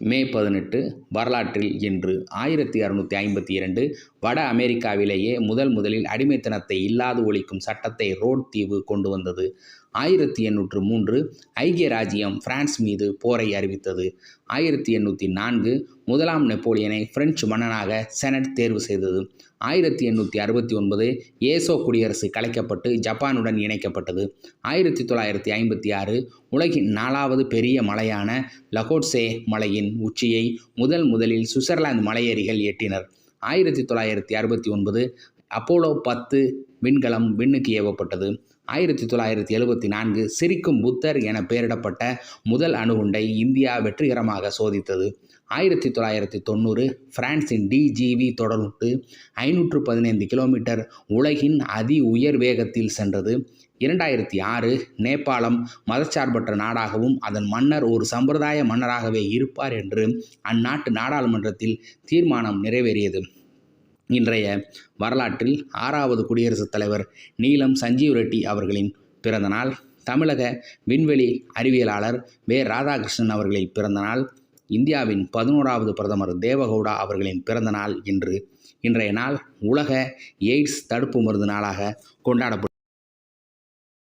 மே பதினெட்டு வரலாற்றில் இன்று ஆயிரத்தி அறுநூற்றி ஐம்பத்தி இரண்டு வட அமெரிக்காவிலேயே முதல் முதலில் அடிமைத்தனத்தை இல்லாது ஒழிக்கும் சட்டத்தை ரோட் தீவு கொண்டு வந்தது. ஆயிரத்தி எண்ணூற்று மூன்று ஐக்கிய ராஜ்யம் பிரான்ஸ் மீது போரை அறிவித்தது. ஆயிரத்தி எண்ணூற்றி நான்கு முதலாம் நெப்போலியனை பிரெஞ்சு மன்னனாக செனட் தேர்வு செய்தது. ஆயிரத்தி எண்ணூற்றி அறுபத்தி ஒன்பது ஏசோ குடியரசு கலைக்கப்பட்டு ஜப்பானுடன் இணைக்கப்பட்டது. ஆயிரத்தி தொள்ளாயிரத்தி ஐம்பத்தி ஆறு உலகின் நாலாவது பெரிய மலையான லகோட்சே மலையின் உச்சியை முதல் முதலில் சுவிட்சர்லாந்து மலையேறிகள் எட்டினர். ஆயிரத்தி தொள்ளாயிரத்தி அறுபத்தி ஒன்பது அப்போலோ பத்து விண்கலம் விண்ணுக்கு ஏவப்பட்டது. ஆயிரத்தி தொள்ளாயிரத்தி எழுபத்தி நான்கு சிரிக்கும் புத்தர் என பெயரிடப்பட்ட முதல் அணுகுண்டை இந்தியா வெற்றிகரமாக சோதித்தது. ஆயிரத்தி தொள்ளாயிரத்தி தொண்ணூறு பிரான்சின் டிஜிவி தொடர்ந்து ஐநூற்று பதினைந்து கிலோமீட்டர் உலகின் அதி உயர் வேகத்தில் சென்றது. இரண்டாயிரத்தி ஆறு நேபாளம் மதச்சார்பற்ற நாடாகவும் அதன் மன்னர் ஒரு சம்பிரதாய மன்னராகவே இருப்பார் என்று அந்நாட்டு நாடாளுமன்றத்தில் தீர்மானம் நிறைவேறியது. இன்றைய வரலாற்றில் ஆறாவது குடியரசுத் தலைவர் நீலம் சஞ்சீவ் ரெட்டி அவர்களின் பிறந்தநாள் தமிழக விண்வெளி அறிவியலாளர் வே. ராதாகிருஷ்ணன் அவர்களின் பிறந்தநாள் இந்தியாவின் பதினோராவது பிரதமர் தேவகவுடா அவர்களின் பிறந்தநாள் இன்று. இன்றைய நாள் உலக எய்ட்ஸ் தடுப்பு மருந்து நாளாக கொண்டாடப்படும்